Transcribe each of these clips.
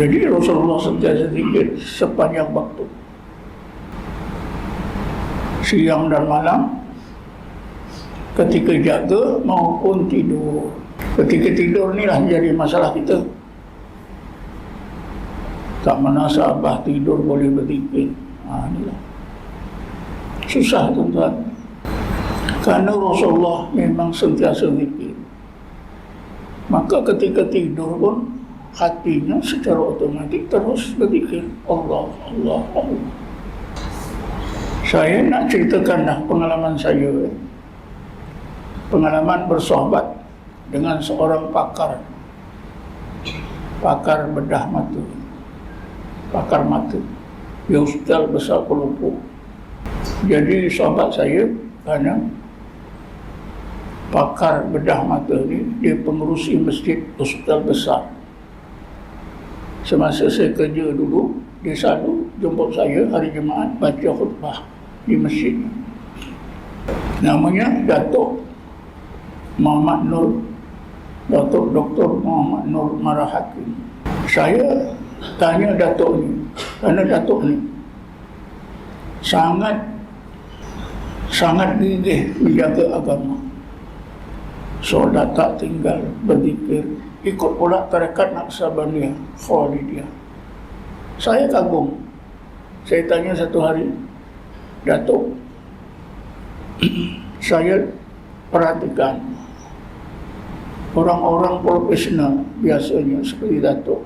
Jadi Rasulullah sentiasa zikir sepanjang waktu. Siang dan malam, ketika jaga maupun tidur. Ketika tidur inilah jadi masalah kita. Tak menasabah tidur boleh berzikir. Ha, inilah. Susah tuan-tuan. Kerana Rasulullah memang sentiasa zikir. Maka ketika tidur pun hatinya secara otomatik terus berzikir Allah, Allah, Allah. Saya nak ceritakan dah pengalaman saya. Pengalaman bersohbat dengan seorang pakar. Pakar bedah mata. Pakar mata. Di hospital besar Lumpur. Jadi sahabat saya kerana pakar bedah mata ni dia pengurusi masjid hospital besar semasa saya kerja dulu dia selalu jemput saya hari Jumaat baca khutbah di masjid namanya Datuk Muhammad Nur Datuk Dr. Muhammad Nur Marah Hakim saya tanya Datuk ni kerana Datuk ni sangat sangat gigih menjaga agama solat tak tinggal berzikir. Ikut pula tarekat Naksabaniyah Khalidiyah saya kagum. Saya tanya satu hari Datuk saya perhatikan. Orang-orang profesional biasanya seperti Datuk.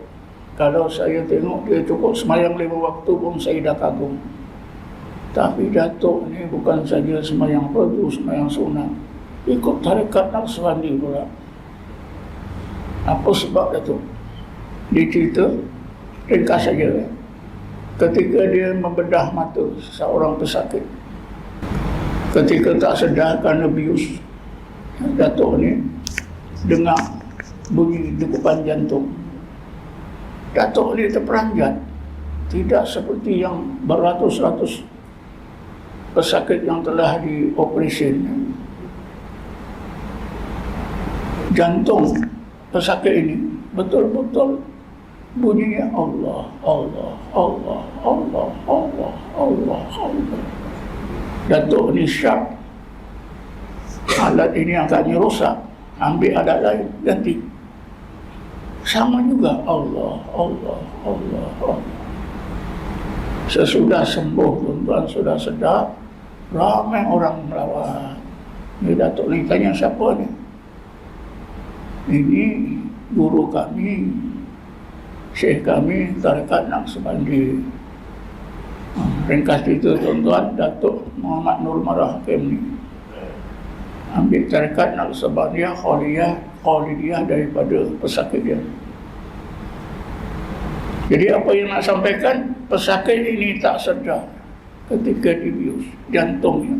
Kalau saya tengok dia cukup semayang lima waktu pun saya dah kagum. Tapi Datuk ni bukan saja semayang fardu, semayang sunat ikut tarekat Naqsbandi pula. Apa sebab itu? Dia cerita, ringkas saja. Ketika dia membedah mata seorang pesakit, ketika tak sedar kerana bius, Datuk ni dengar bunyi degupan jantung. Datuk ni terperanjat. Tidak seperti yang beratus-ratus pesakit yang telah dioperasi jantung pesakit ini betul-betul bunyinya Allah, Allah, Allah, Allah, Allah, Allah, Allah. Datuk ni syak. Alat ini agaknya rosak. Ambil alat lain, ganti. Sama juga Allah, Allah, Allah, Allah. Sesudah sembuh, tuan-tuan sudah sedap, ramai orang melawat. Ni Datuk ni tanya siapa ni? Ini guru kami syekh kami tarekat ha, ringkas cerita tuan-tuan Datuk Muhammad Nur Marah ni ambil tarekat Naqsbandiyah Khaliyah Khalidiyah daripada pesakit dia. Jadi apa yang nak sampaikan pesakit ini tak sedar ketika dibius jantungnya.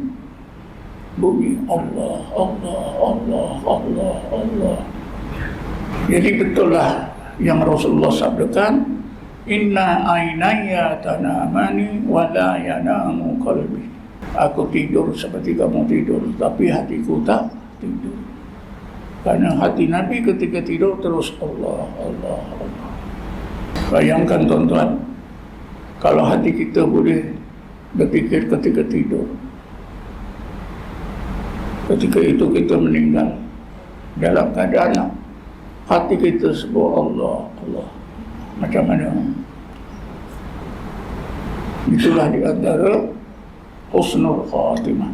Bunyi Allah Allah Allah Allah Allah jadi betul lah yang Rasulullah sabdakan Inna ainaya tanamani wa la yanamu qalbi. Aku tidur seperti kamu tidur tapi hatiku tak tidur. Karena hati Nabi ketika tidur terus Allah, Allah, Allah. Bayangkan tuan-tuan, kalau hati kita boleh berfikir ketika tidur. Ketika itu kita meninggal dalam keadaan hati kita sebut Allah Allah. Macam mana? Itulah di antara husnul khatimah